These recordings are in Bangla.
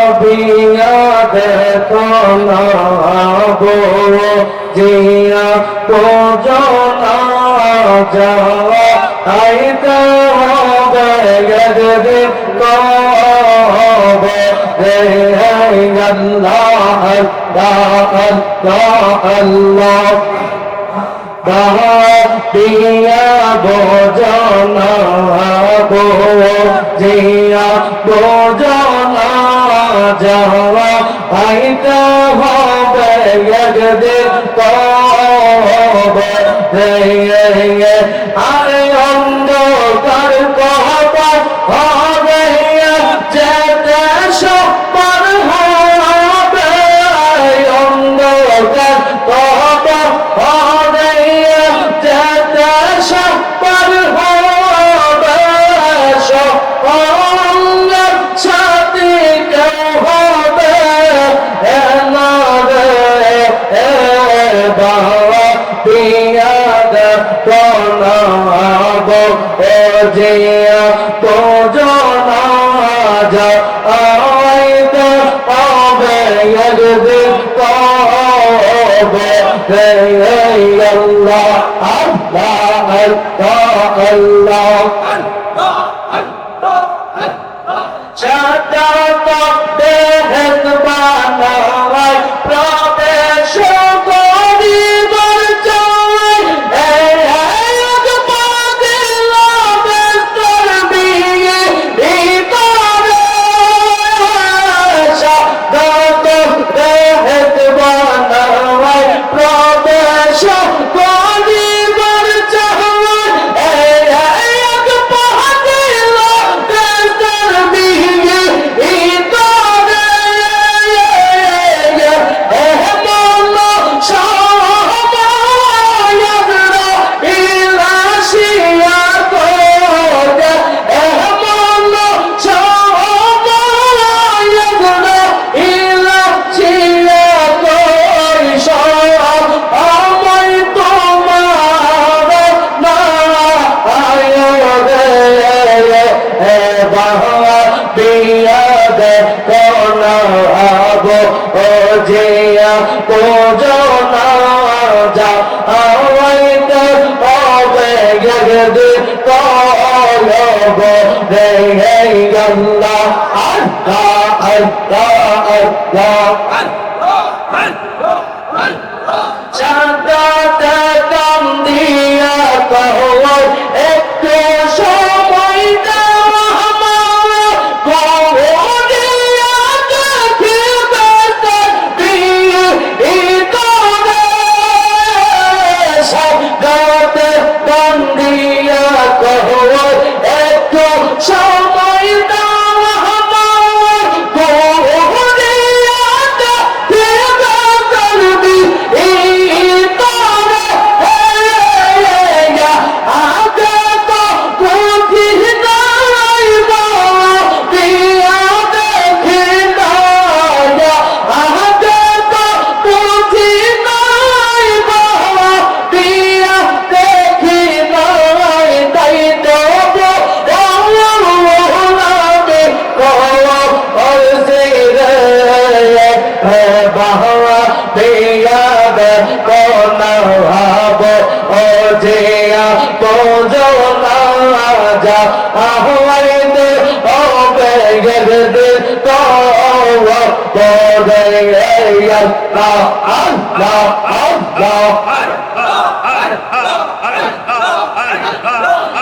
কবিয়াদ শোনাবো জিয়া তো জনা যাওয়া আইতা গদে কবে আল্লাহ আল্লাহ আল্লাহ দিয়া বোঝনা বো জিয়া আইতা হবে একদিন তবে দিয়া তোজো না যা আইতে পাবে ইয়াদবি পাবে হে আল্লাহ আল্লাহ আল্লাহ আল্লাহ আল্লাহ চাতা তো দেহত বানা لا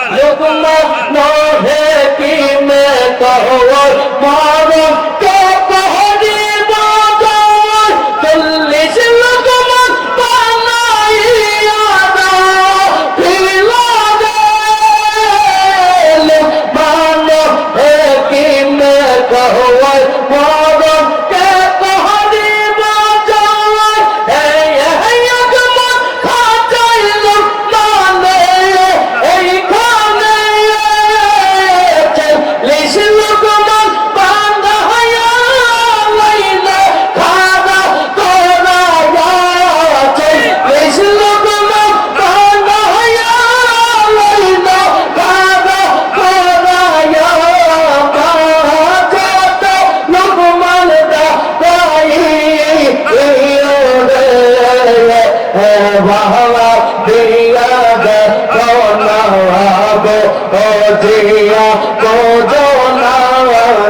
Look, my love, hey, me, my love, my love.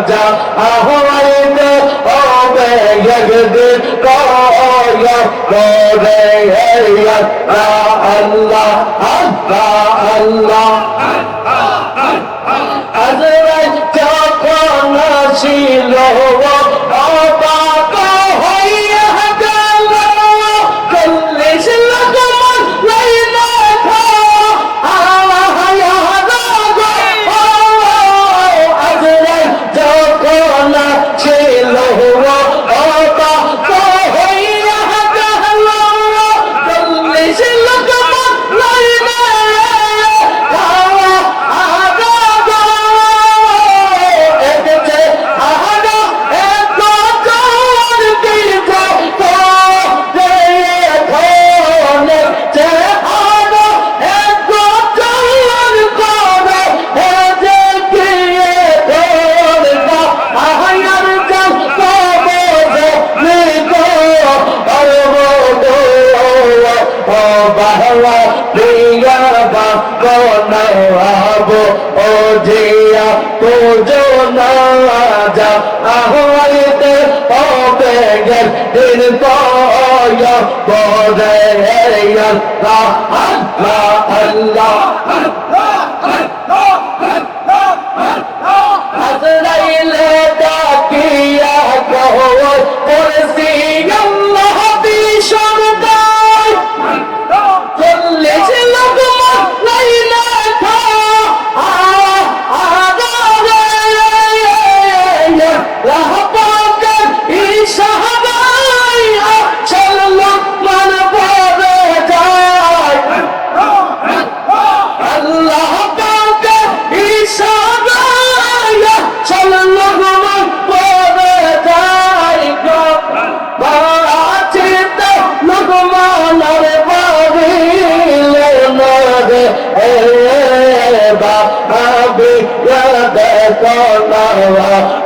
যা আহমাইতে হবে কয় করে আল্লাহ আল্লাহ আল্লাহ। আজরাইল যখন ছিল আল্লাহ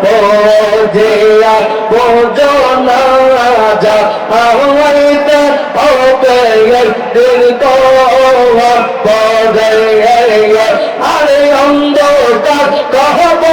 ও জিয়া বোঝো না যা হইতে হবে দিন তো আরে অন্ধকার কহব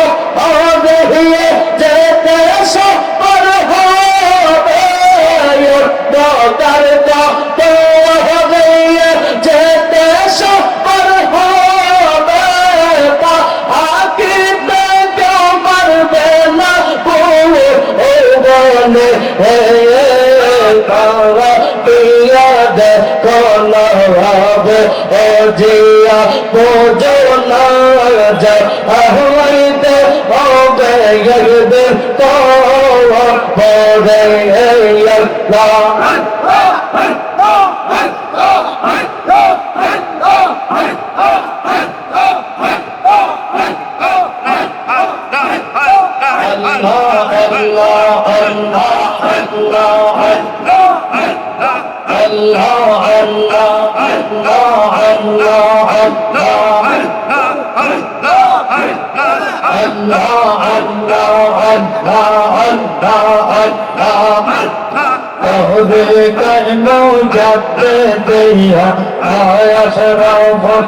হবে ও জিয়া বোঝো না যা হইতে হবে একদিন তো পরে আল্লাহ করনো যাতে দিয়া আয়া ওয়া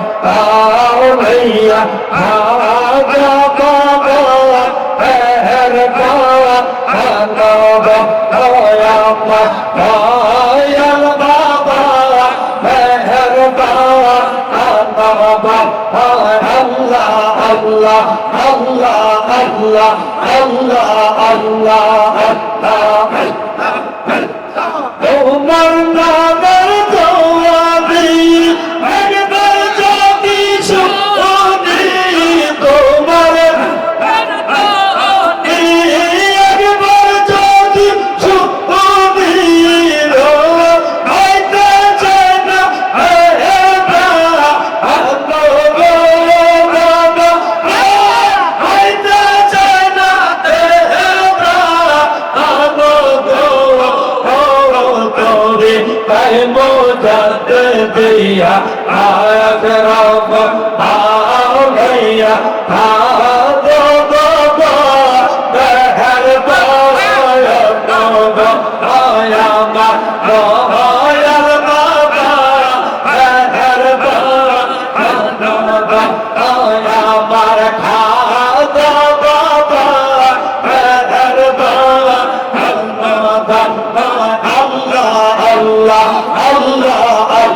বাবা মেহর বাবা বাবা আল্লাহ আল্লাহ আল্লাহ আল্লাহ দিয়া আয়াত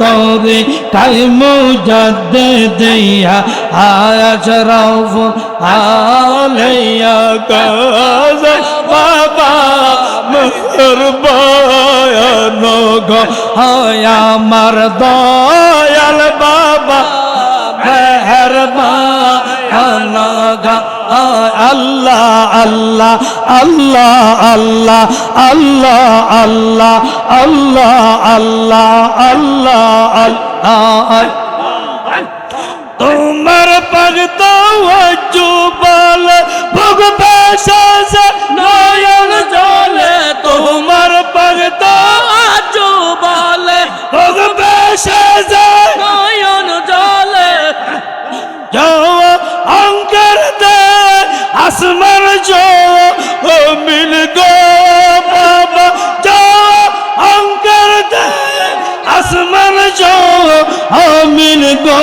তরে টাইম জাদে দেয়া আয়াজ রাউফ আলাইয়া কাজ বাবা মহরবায়া নগ হায় আমার দয়াল বাবা মেহরবা নগা আল্লাহ আল্লাহ আল্লাহ আল্লাহ আল্লাহ আল্লাহ আল্লাহ আল্লাহ আল্লাহ তোমার পাগত যুবল আসমান জো মিল গো, বাবা যাও অঙ্কর দে। আসমান জো মিল গো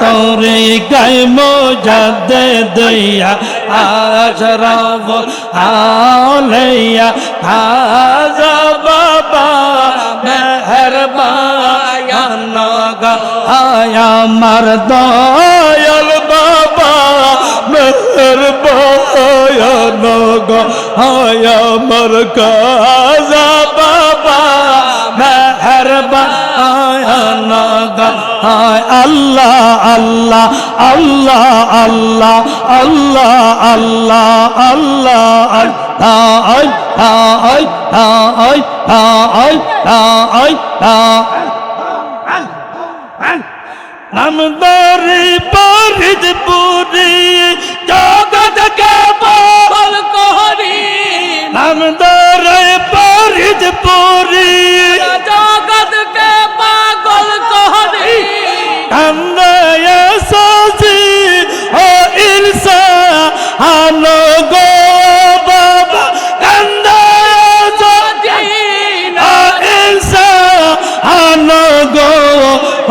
তোরে গাই মোজা দে দইয়া আজ রাব আলাইয়া থাজা বাবা মেহরবান, নগা, আয়া মার দয়া। মেহরবান গা আয়া মার খাজা বাবা মেহরবান গা হায় আল্লাহ আল্লাহ আল্লাহ আল্লাহ আল্লাহ আল্লাহ আল্লাহ हम दौरे बारिद पूरी जगत के बोल कोहरी। हम दौरे बारिद पूरी जगत के पागल कोरी हम नए सोची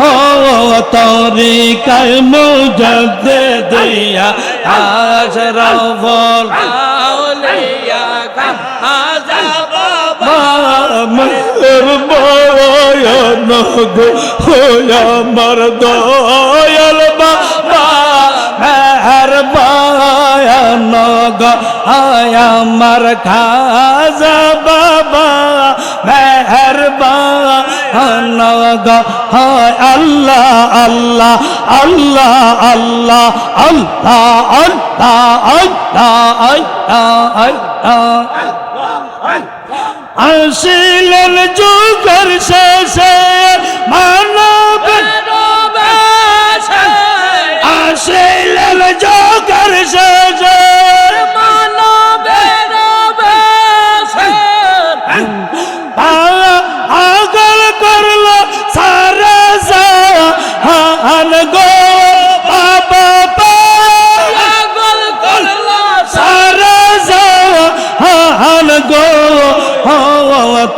ہو توری کئی مجد دیا اشرف الاولیاء کا عذاب مر بویا نگ ہویا مرد یلبا مہر بایا نگ آیا مر کھا زبا হয় আল্লাহ আল্লাহ আল্লাহ আল্লাহ আল্লাহ আল্লাহ আল্লাহ আল্লাহ আসিলেন যুগের শেষে মানব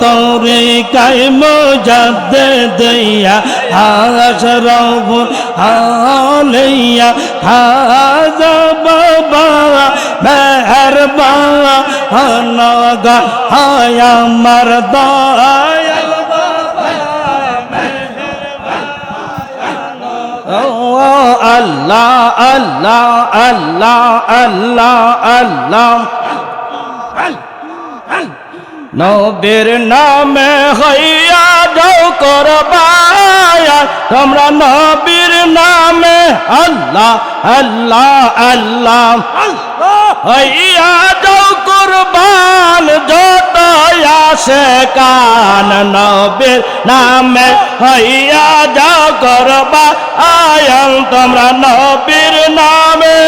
তরিকায় মোজাদে দিয়া হাসরব হালিয়া হাজা বাবা মেহরবা হনগা হায়া মরদা আল্লাহ আল্লাহ আল্লাহ আল্লাহ আল্লাহ। নবীর নামে হইয়া যাও করবায়া। তোমরা নবীর নামে আল্লাহ আল্লাহ আল্লাহ। হইয়া যাও কুরবান যত আসে কান নবীর নামে। হইয়া যাও করবা আয়াল তোমরা নবীর নামে।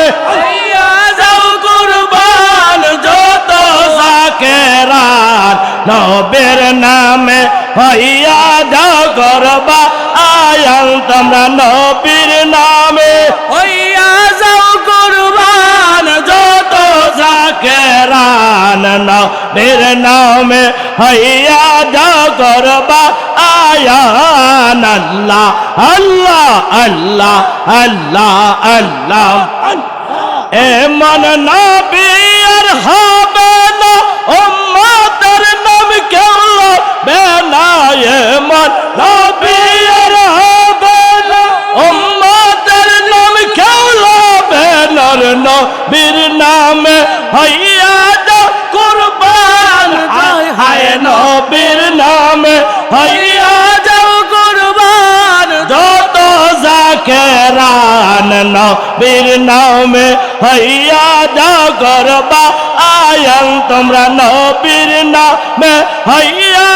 নবীর নামে হইয়া যাও করবা আয়াল তোমরা নবীর নামে। হইয়া যাও কুরবান, যত জাকেরান নবীর নামে হইয়া যাও করবা আয়ান আল্লাহ আল্লাহ আল্লাহ আল্লাহ আল্লাহ এমন নবী আর হবে না বেনায় মন বেলা। উম্মতের নাম কেউ লবে নর নবীর নামে। হাইয়া দা কুরবান হায় হায় নবীর নামে। হাইয়া যাও কুরবান যত জাকেরান নবীর নামে। হাইয়া যাও কুরবান আয়ান তোমরা নবীর নামে। হাইয়া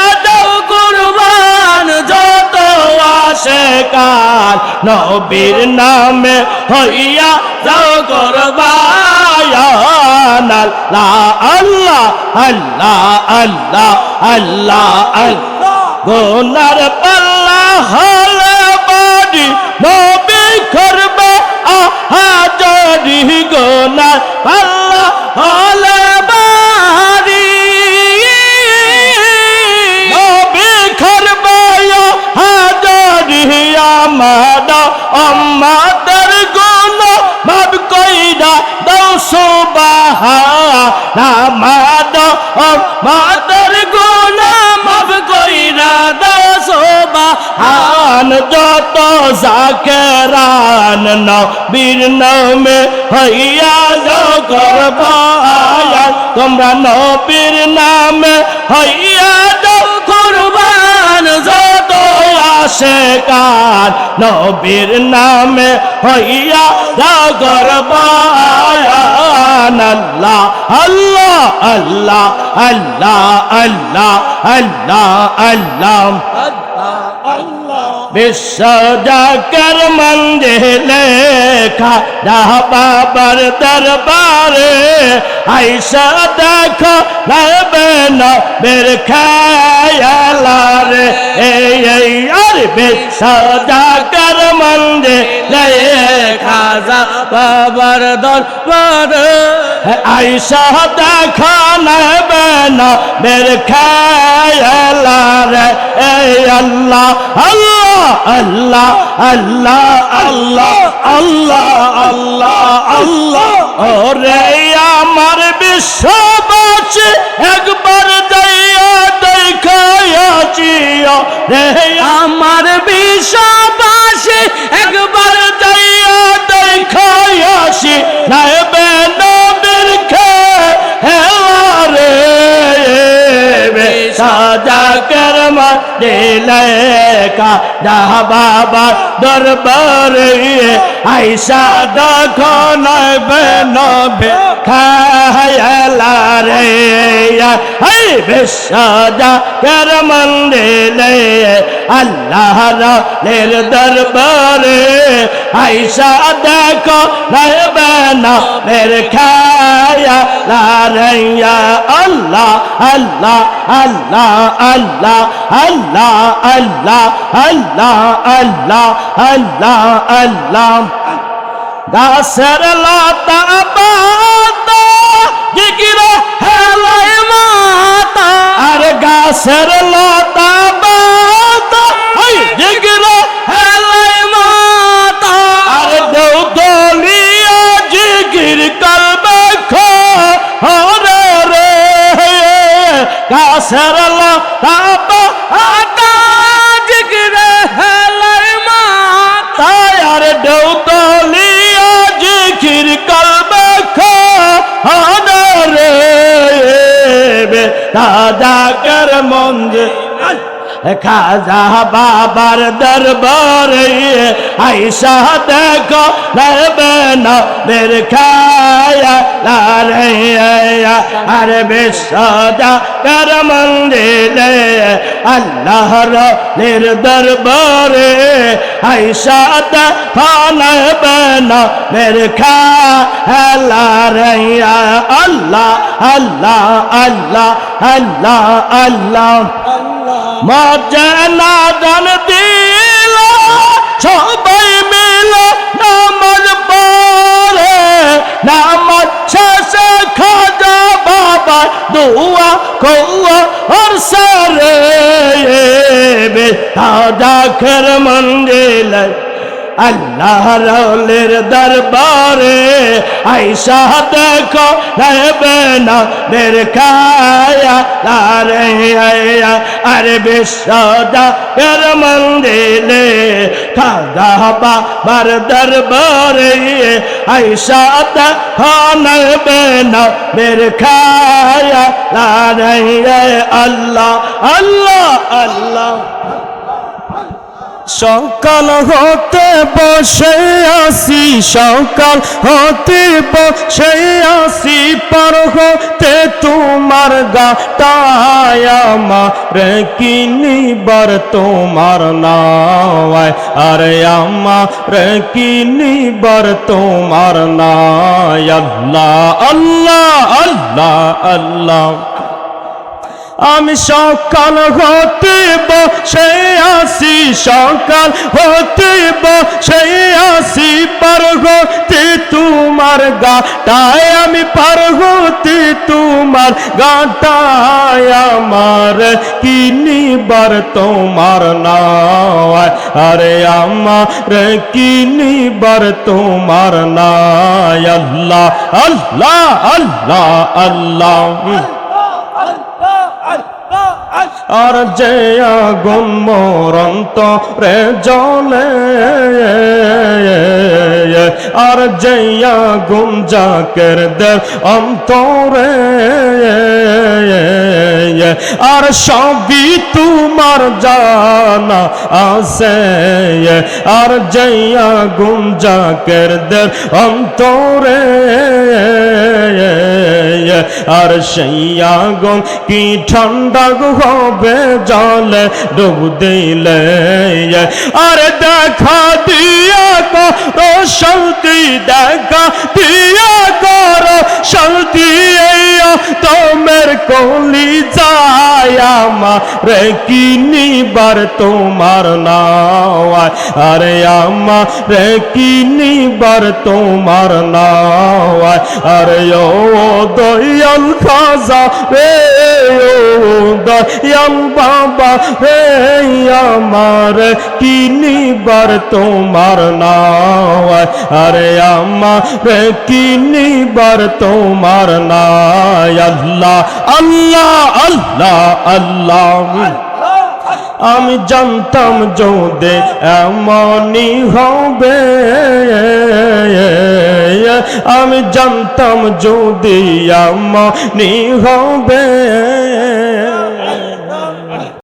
আসে কাল নবীর নামে হইয়া যাও করবায়ান আল্লাহ আল্লাহ আল্লাহ আল্লাহ আল্লাহ আল্লাহ। গোনার পাল্লা হলে বাড়ি, নবী করবে আহা যদি গোনার পাল্লা হলে আমার আমাদের গুণ ভাব কইরা দাও সুবাহা। নামাদ আমাদের গুণ মাফ কইরা দাও সুবাহান যত জাকেরান নবীর নামে হইয়া যাও করবায়ান তোমরা নবীর নামে হইয়া আসে কান নবীর নামে হইয়া যাও আল্লাহ আল্লাহ আল্লাহ আল্লাহ আল্লাহ আল্লাহ আল্লাহ আল্লাহ বিশ্ব জাকর মঞ্জিলে খাজা বাবার দরবারে আইসা দেখো নবেন বের খায়ালারে এই আর বিশ্ব জাকর মঞ্জিলে খাজা বাবার দরবারে আইসা দেখো নবেন বের খায়ালারে এই আল্লাহ আল্লাহ আল্লাহ আল্লাহ আল্লাহ আল্লাহ আল্লাহ আল্লাহ। ওরে আমার বিশ্ববাসী একবার যাইয়া দেখায়াছি রে আমার বিশ্ববাসী দিলে বাবা দরবারে আইসা দেখো নবে নবে খায়ালা রে হাই বিশ্বজা করম দিলে আল্লাহ রের দরবারে আইসা দেখো নবে নবে খায়ালা রে আল্লাহ আল্লাহ আল্লাহ আল্লাহ আল্লাহ আল্লাহ আল্লাহ আল্লাহ আল্লাহ আল্লাহ। গাছের লতা পাতা, জিকির হেলাই মাতা। আর গাছের লতা পাতা জিকির सरला आप आता जिगरे हलर माता यार डौतलिया जिखिर कल्ब खो हादरे दादा कर मंजे খাজা বাবার দরবারে আইসা দেখো নবেন বের খায়া, লারে আর বিশ্বদা কর মন্দিরে আল্লাহর নির দরবারে আইসা দেখো নবেন বের খায়া, লারে আল্লাহ আল্লাহ আল্লাহ আল্লাহ আল্লাহ। মজনা জান দিল, সবাই মিল নামাজ পড়ে। নামাজ শেষে খাজা বাবা দুয়া কৌয়া আর সারে। তাজা খের মন্দির আল্লাহ রলের দরবারে আইসা দেখো নেবে না দের খায়া লারে আয়া, আরে বিশ্বদা এর মন্দিরে খাদা বাবার দরবারে আইসা দেখো নেবে না দের খায়া লারে আল্লাহ আল্লাহ আল্লাহ। সকাল হতে বসে আসি, সকাল হতে বসে আসি, পার হতে তোমার গাটায় আমার কিনিবার তোমার নাওয়ায়? আরে আমার কিনিবার তোমার নাই আল্লাহ আল্লাহ আল্লাহ আল্লাহ। আমি সকাল হতে বসে আসি সকাল হতে বসে আসি পার হতে তোমার গাটায়, আমি পার হতে তোমার গাটায়, আমার কিনিবার তোমার নাওয়ায় আরে আমার কিনিবার তোমার নাই আল্লাহ আল্লাহ। আল্লাহ আল্লাহ। আর যে আগুন মোরন্ত রে জলে। আর যে আগুন জাকের দেব অন্তরে। আর সবই তোমার জানা আছে। আর যে আগুন জাকের দেব অন্তরে। আর সেই আগুন কি ঠান্ডা হবে জলে ডুব দিলে। আর দেখা দিয়া করো শান্তি দেখা দিয়া করো, শান্তি তোমের কলি যায় আমার কিনিবার তোমার নাওয়ায়? আরে আমার কিনিবার তোমার নাওয়ায়? আরে ও দয়াল খাজা রে, ও দয়াল বাবা রে, আমার কিনিবার তোমার নাওয়ায়? আরে আম্মা আমার কিনিবার তোমার নাই। আল্লাহ আল্লাহ আল্লাহ আল্লাহ। আমি জানতাম যদি এমনই হবে। আমি জানতাম যদি এমনই হবে।